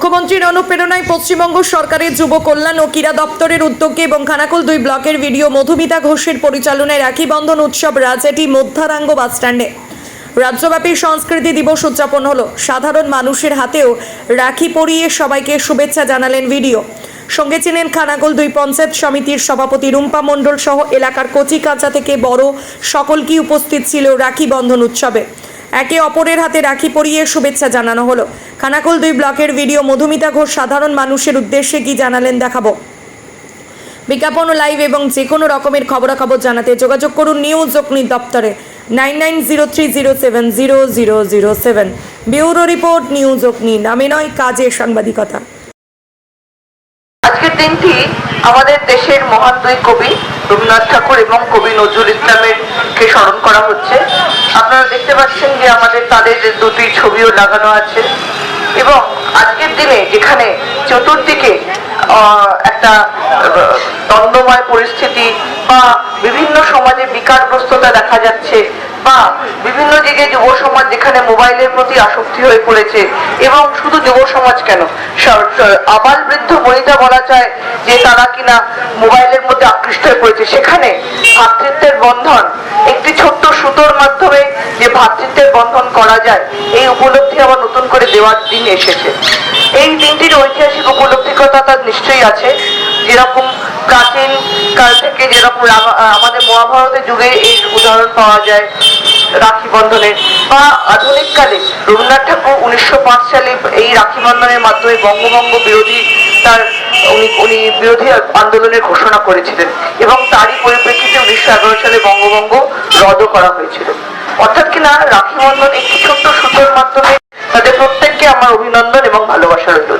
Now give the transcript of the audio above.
মুখ্যমন্ত্রীর অনুপ্রেরণায় পশ্চিমবঙ্গ সরকারের যুব কল্যাণ ও ক্রীড়া দপ্তরের উদ্যোগে এবং খানাকুল দুই ব্লকের ভিডিও মধুমিতা ঘোষের পরিচালনায় রাখি বন্ধন উৎসব রাজাটি মধ্যারাঙ্গ বাসস্ট্যান্ডে। রাজ্যব্যাপী সংস্কৃতি দিবস উদযাপন হলো। সাধারণ মানুষের হাতেও রাখি পরিয়ে সবাইকে শুভেচ্ছা জানালেন ভিডিও। সঙ্গে ছিলেন খানাকুল দুই পঞ্চায়েত সমিতির সভাপতি রুম্পা মণ্ডল সহ এলাকার কচি কাঁচা থেকে বড় সকলকেই উপস্থিত ছিল রাখি বন্ধন উৎসবে। একে অপরের হাতে রাখি পরিয়ে শুভেচ্ছা জানানো হলো। খানাকুল দুই ব্লকের ভিডিও মধুমিতা ঘোষ, সাধারণ মানুষের উদ্দেশ্যে কি জানালেন দেখাবো। বিজ্ঞাপন ও লাইভ এবং যে কোনো রকমের খবরাখবর জানাতে যোগাযোগ করুন নিউজ অগ্নি দপ্তরে, nine nine zero three zero seven zero zero zero seven. Bureau report, news Agni, নামে নয়, কাজে সাংবাদিকতা। আজকের দিনটি আমাদের দেশের মহান দুই কবি রবীন্দ্রনাথ ঠাকুর এবং কবি নজরুল ইসলামের পাচ্ছেন যে আমাদের তাদের দুটি ছবিও লাগানো আছে। এবং আজকের দিনে যেখানে চতুর্দিকে একটা দ্বন্দ্বময় পরিস্থিতি বা বিভিন্ন সমাজে বিকারগ্রস্ততা দেখা যাচ্ছে বা বিভিন্ন জায়গায় যুব সমাজ যেখানে মোবাইলের প্রতি আসক্তি হয়ে পড়েছে এবং শুধু যুব সমাজ কেন? আবাল বৃদ্ধ বনিতা বলা যায় যে তারা কিনা মোবাইলের মধ্যে আকৃষ্ট হয়ে পড়েছে। সেখানে ভ্রাতৃত্বের বন্ধন একটি ছোট্ট সুতোর মাধ্যমে যে ভ্রাতৃত্বের বন্ধন করা যায়। এই উপলব্ধি আবার নতুন করে দেওয়ার দিন এসেছে। এই দিনটির ঐতিহাসিক উপলব্ধিকতা তার নিশ্চয়ই আছে। যেরকম প্রাচীন কাল থেকে যেরকম আমাদের মহাভারতের যুগে এই উদাহরণ পাওয়া যায় রাখি বন্ধনের। বা আধুনিক কালে রবীন্দ্রনাথ ঠাকুর উনিশশো পাঁচ সালে এই রাখি বন্ধনের মাধ্যমে বঙ্গভঙ্গ বিরোধী তার, উনি উনি বিরোধী আন্দোলনের ঘোষণা করেছিলেন এবং তারই পরিপ্রেক্ষিতে উনিশশো এগারো সালে বঙ্গভঙ্গ রদ করা হয়েছিল। অর্থাৎ কিনা রাখি বন্ধন একটি আমার অভিনন্দন এবং ভালোবাসা রইল